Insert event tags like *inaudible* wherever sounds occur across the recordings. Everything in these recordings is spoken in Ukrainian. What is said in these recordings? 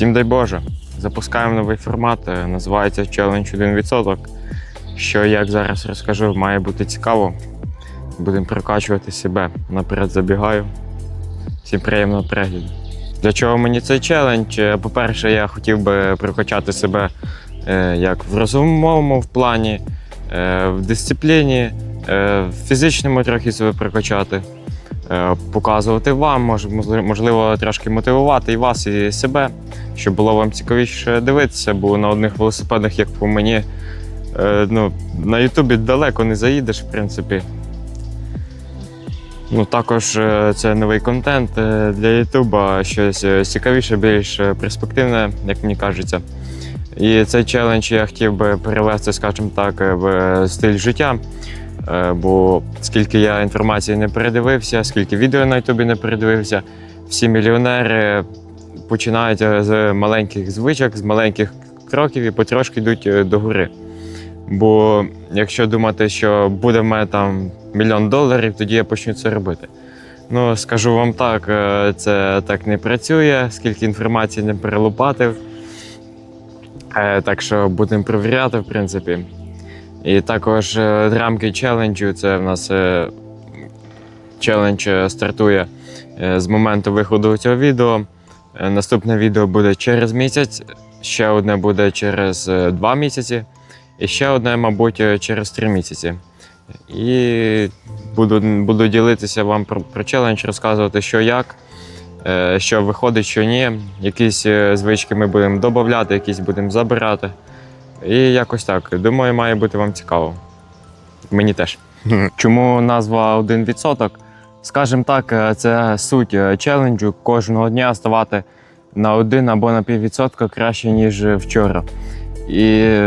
Всім дай Боже! Запускаємо новий формат, е, називається Challenge 1%. Що як зараз розкажу, має бути цікаво. Будемо прокачувати себе. Наперед забігаю. Всім приємного перегляду. Для чого мені цей челендж? По-перше, я хотів би прокачати себе е, як в розумовому в плані, е, в дисципліні, в фізичному трохи себе прокачати, показувати вам, можливо, трошки мотивувати і вас, і себе, щоб було вам цікавіше дивитися, бо на одних велосипедах, як по мені, е, ну, на Ютубі далеко не заїдеш, в принципі. Ну, також е, це новий контент е, для Ютуба, щось е, цікавіше, більш е, перспективне, як мені кажеться. І цей челендж я хотів би перевести, скажімо так, е, в стиль життя. Е, Бо скільки я інформації не передивився, скільки відео на Ютубі не передивився, всі мільйонери починають е, з маленьких звичок, з маленьких кроків і потрошки йдуть е, до гори. Бо якщо думати, що буде в мене там мільйон доларів, тоді я почну це робити. Ну, скажу вам так, це так не працює, скільки інформації не перелопатив. Так що будемо перевіряти, в принципі. І також е, рамки челенджу це в нас е, челендж е, стартує з моменту виходу цього відео. Наступне відео буде через місяць, ще одне буде через два місяці, і ще одне, мабуть, через три місяці. І буду, буду ділитися вам про, про челендж, розказувати, що як, що виходить, що ні. Якісь звички ми будемо додати, якісь будемо забирати. І якось так. Думаю, має бути вам цікаво. Мені теж. *laughs* Чому назва 1%? Скажімо так, е, це суть е, челенджу кожного дня ставати на 1 або на піввідсотка краще, ніж вчора. І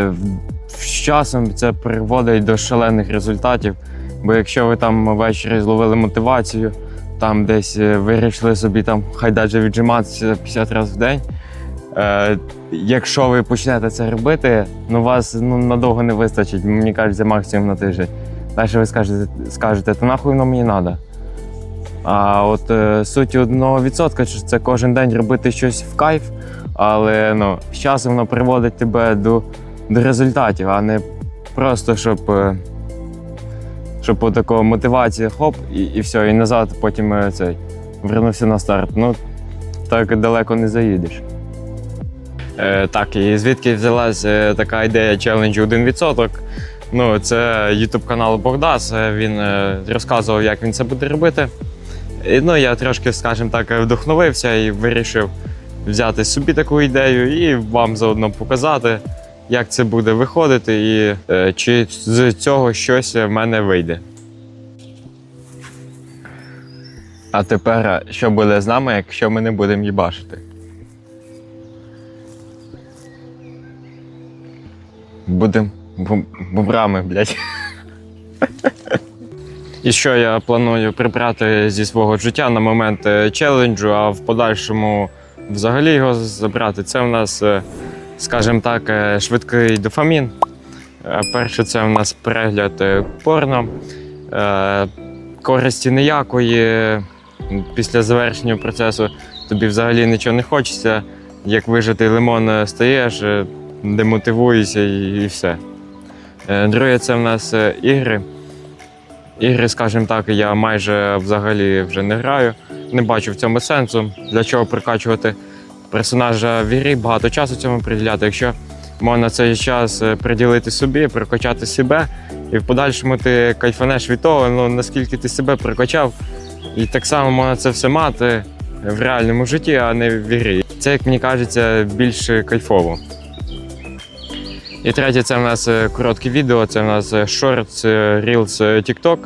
з часом це приводить до шалених результатів. Бо якщо ви там ввечері зловили мотивацію, там десь е, вирішили собі там хай даже віджиматися 50 разів в день. Е, якщо ви почнете це робити, ну вас ну, надовго не вистачить, мені кажеться, максимум на тиждень. Далі ви скажете, скажете, то нахуй воно мені треба. А от е, суть одного відсотка, що це кожен день робити щось в кайф, але ну, з часом воно приводить тебе до, до результатів, а не просто щоб. е, щоб отакого мотивація, хоп, і, і все, і назад потім е, цей вернувся на старт. Ну, так далеко не заїдеш. Е, так, і звідки взялась е, така ідея челенджу 1%? Ну, це YouTube канал Богдас. е, Він розказував, як він це буде робити. І, ну, я трошки, скажімо так, вдохновився і вирішив взяти собі таку ідею і вам заодно показати, як це буде виходити, і чи з цього щось в мене вийде. А тепер що буде з нами, якщо ми не будемо їбашити? Будемо бу- бубрами, блядь. І що я планую прибрати зі свого життя на момент е, челенджу, а в подальшому взагалі його забрати. Це в нас, е, скажімо так, е, швидкий дофамін. Перше, це в нас перегляд порно. Користі ніякої. Після завершення процесу тобі взагалі нічого не хочеться. Як вижитий лимон стаєш, демотивуєшся і, і все. Е, Друге, це в нас е, ігри. Ігри, скажімо так, я майже взагалі вже не граю. Не бачу в цьому сенсу. Для чого прикачувати персонажа в ігрі, багато часу цьому приділяти. Якщо можна цей час е, приділити собі, прокачати себе, і в подальшому ти кайфанеш від того, ну, наскільки ти себе прокачав. І так само можна це все мати в реальному житті, а не в ігрі. Це, як мені кажеться, більш кайфово. І третє, це в нас е, короткі відео, це в нас е, Shorts, Reels, е.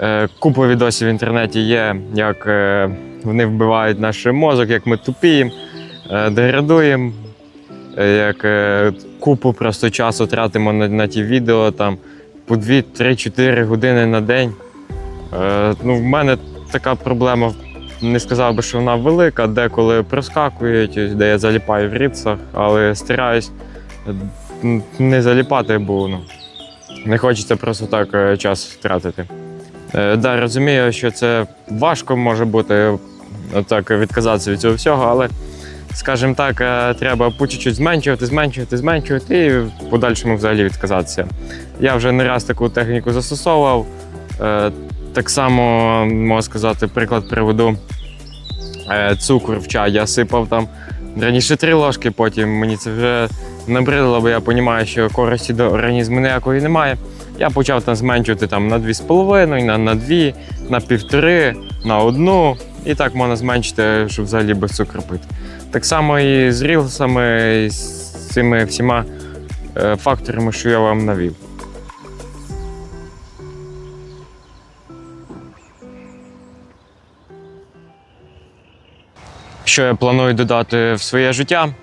Е, Купа відосів в інтернеті є, як вони вбивають наш мозок, як ми тупіємо, деградуємо, як купу просто часу тратимо на, на ті відео там по 2-3-4 години на день. Ну, в мене така проблема, не сказав би, що вона велика, деколи проскакують, де я заліпаю в рідцах, але стараюсь не заліпати, бо ну, не хочеться просто так е, час втратити. Е, да, розумію, що це важко може бути отак відказатися від цього всього, але скажімо так, е, треба по чуть-чуть зменшувати, зменшувати, зменшувати і в подальшому взагалі відказатися. Я вже не раз таку техніку застосовував. Е, Так само, можу сказати, приклад приведу. Е, Цукор в чай я сипав там раніше три ложки, потім мені це вже набридало, бо я розумію, що користі до організму ніякої немає. Я почав там зменшувати там, на 2,5, на, на 2, на півтори, на одну. І так можна зменшити, щоб взагалі без цукру пити. Так само і з рілсами, і з цими всіма е, факторами, що я вам навів. Що я планую додати в своє життя?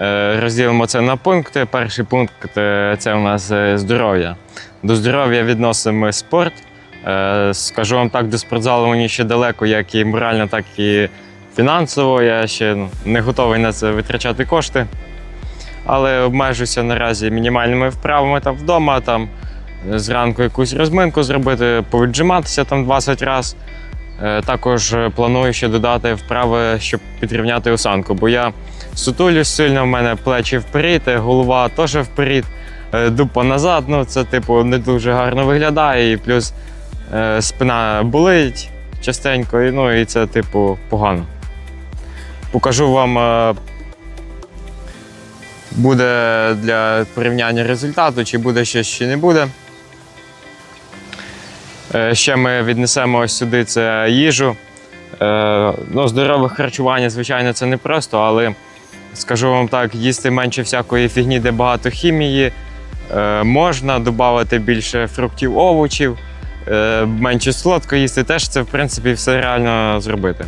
Е, Розділимо це на пункти. Перший пункт це у нас е, здоров'я. До здоров'я відносимо спорт. Е, Скажу вам так, до спортзалу мені ще далеко, як і морально, так і фінансово. Я ще не готовий на це витрачати кошти. Але обмежуся наразі мінімальними вправами там вдома, там зранку якусь розминку зробити, повіджиматися там 20 разів. Також планую ще додати вправи, щоб підрівняти осанку, бо я сутулюсь сильно, в мене плечі вперед, е, голова теж вперед, е, дупа назад. Ну, це типу не дуже гарно виглядає, і плюс е, спина болить частенько, і, ну, і це, типу, погано. Покажу вам. Буде для порівняння результату, чи буде щось, чи не буде. Ще ми віднесемо ось сюди це їжу. Ну, здорове харчування, звичайно, це не просто, але скажу вам так, їсти менше всякої фігні, де багато хімії. Е, Можна додати більше фруктів, овочів, е, менше солодко їсти, теж це, в принципі, все реально зробити.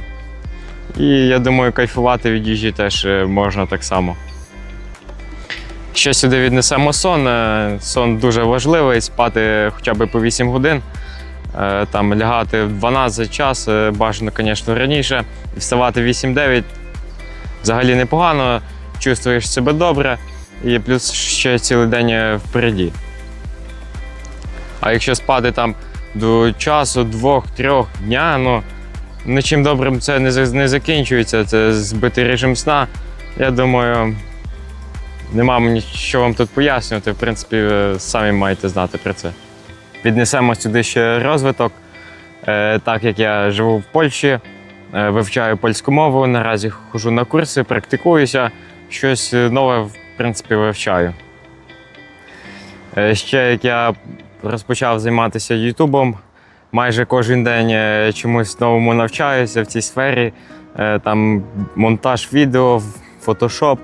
І я думаю, кайфувати від їжі теж е, можна так само. Ще сюди віднесемо сон. Е, Сон дуже важливий, спати хоча б по 8 годин. Е, Там лягати в 12 час, бажано, звісно, раніше. І вставати 8-9 взагалі непогано, чувствуєш себе добре, і плюс ще цілий день е, впереді. А якщо спати там до часу, двох-трьох дня, ну нічим добрим це не, закінчується. Це збитий режим сна. Я думаю, нема що вам тут пояснювати. В принципі, самі маєте знати про це. Віднесемо сюди ще розвиток. Е, Так як я живу в Польщі, вивчаю польську мову, наразі ходжу на курси, практикуюся, щось нове, в принципі, вивчаю. Е, Ще як я розпочав займатися Ютубом, майже кожен день е, чомусь новому навчаюся в цій сфері. Е, Там монтаж відео, фотошоп,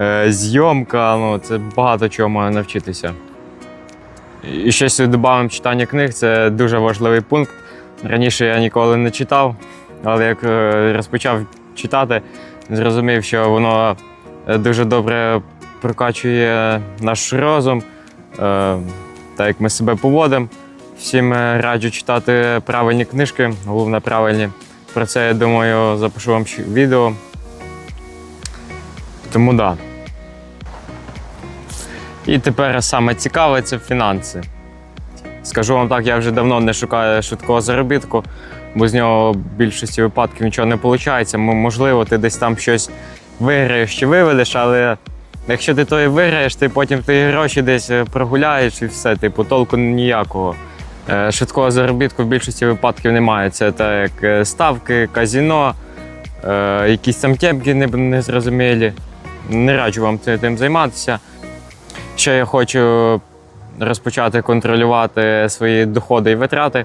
е, зйомка, ну, це багато чого можна навчитися. І ще сюди додамо читання книг, це дуже важливий пункт. Раніше я ніколи не читав, але як е, розпочав читати, зрозумів, що воно е, дуже добре прокачує наш розум, е, так як ми себе поводимо. Всім раджу читати правильні книжки, головне правильні. Про це я думаю, запишу вам відео. Тому. Да. І тепер саме цікаве це фінанси. Скажу вам так, я вже давно не шукаю швидкого заробітку, бо з нього в більшості випадків нічого не виходить. Можливо, ти десь там щось виграєш чи виведеш, але якщо ти то виграєш, ти потім ті гроші десь е, прогуляєш і все, типу, толку ніякого. Е, Швидкого заробітку в більшості випадків немає. Це так як е, ставки, казіно, якісь там тємки незрозумілі. Не раджу вам цим- займатися. Ще я хочу розпочати контролювати свої доходи і витрати.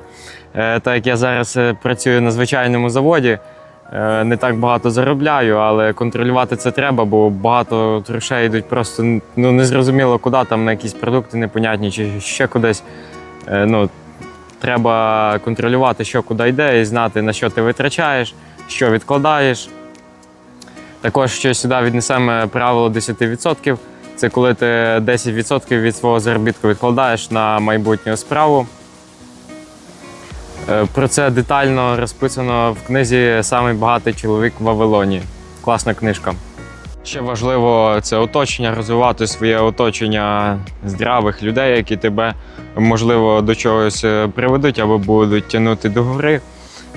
Е, Так як я зараз е, працюю на звичайному заводі, е, не так багато заробляю, але контролювати це треба, бо багато грошей йдуть просто ну, незрозуміло куди, там на якісь продукти непонятні чи ще кудись. Ну, треба контролювати, що куди йде, і знати, на що ти витрачаєш, що відкладаєш. Також ще сюди віднесемо правило 10%. Це коли ти 10% від свого заробітку відкладаєш на майбутню справу. Е, Про це детально розписано в книзі Самий багатий чоловік в Вавилоні. Класна книжка. Ще важливо це оточення, розвивати своє оточення здравих людей, які тебе можливо до чогось е, приведуть або будуть тягнути до гори.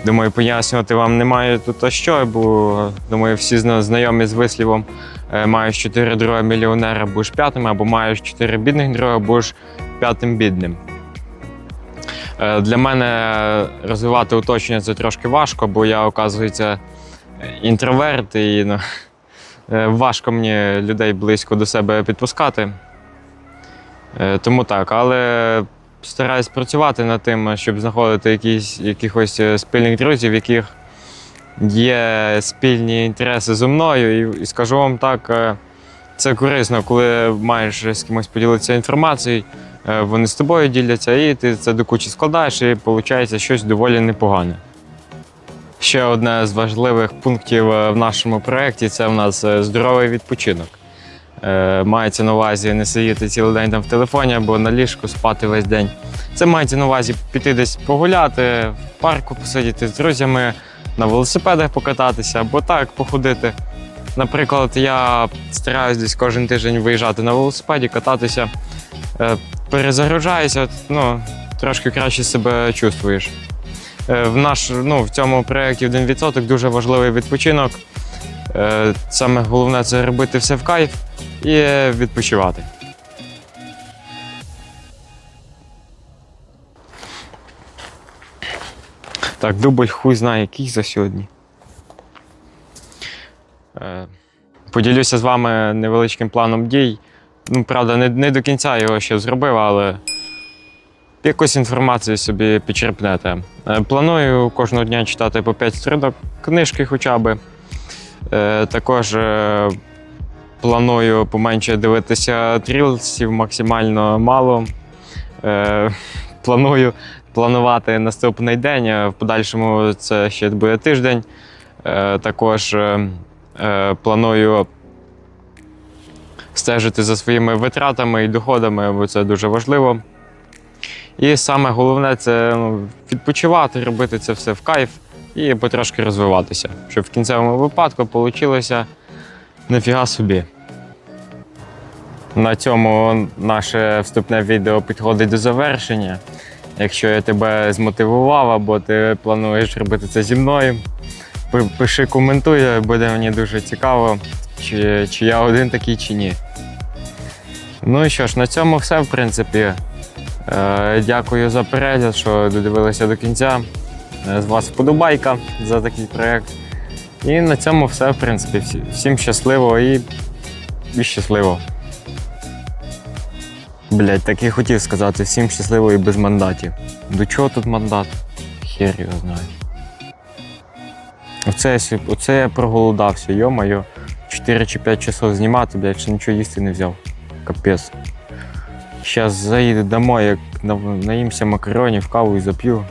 Думаю, пояснювати вам немає тут а що, бо думаю, всі знайомі з вислівом е, маєш чотири друга мільйонера, будеш п'ятим, або маєш чотири бідних друга, будеш п'ятим бідним. Е, Для мене розвивати оточення це трошки важко, бо я, оказується, інтроверт і ну, е, важко мені людей близько до себе підпускати. Тому так, але стараюсь працювати над тим, щоб знаходити якісь, якихось е, спільних друзів, яких є спільні інтереси зі мною. І, і скажу вам так, е, це корисно, коли маєш з кимось поділитися інформацією, е, вони з тобою діляться, і ти це до кучі складаєш, і виходить щось доволі непогане. Ще одне з важливих пунктів в нашому проєкті це в нас здоровий відпочинок. Е, Мається на увазі не сидіти цілий день там в телефоні або на ліжку спати весь день. Це мається на увазі піти десь погуляти, в парку посидіти з друзями, на велосипедах покататися або так походити. Наприклад, я стараюсь десь кожен тиждень виїжджати на велосипеді, кататися, Е, перезагружаюся, ну, трошки краще себе чувствуєш. Е, В, наш, ну, в цьому проєкті 1% дуже важливий відпочинок. Саме головне це робити все в кайф і відпочивати. Так, дубль хуй знає, який за сьогодні. Е, Поділюся з вами невеличким планом дій. Ну, правда, не, не до кінця його ще зробив, але якусь інформацію собі підчерпнете. Е, Планую кожного дня читати по 5 сторінок книжки хоча б. Е, Також планую поменше дивитися трілсів максимально мало. Е, Планую планувати наступний день. В подальшому це ще буде тиждень. Е, Також е, е, планую стежити за своїми витратами і доходами, бо це дуже важливо. І саме головне це ну, відпочивати, робити це все в кайф і потрошки розвиватися, щоб в кінцевому випадку вийшло нафіга собі. На цьому наше вступне відео підходить до завершення. Якщо я тебе змотивував або ти плануєш робити це зі мною, пиши, коментуй, буде мені дуже цікаво, чи, чи я один такий, чи ні. Ну і що ж, на цьому все, в принципі. Е, Дякую за перегляд, що додивилися до кінця. Е, З вас вподобайка за такий проєкт. І на цьому все, в принципі. Всім щасливо і, і щасливо. Блять, так і хотів сказати, всім щасливо і без мандатів. До чого тут мандат? Хер його знає. Оце, оце я проголодався, йо-моє. 4 чи 5 часов знімати, блядь, ще нічого їсти не взяв. Капець. Зараз заїду домой, як наїмся макаронів, каву і зап'ю.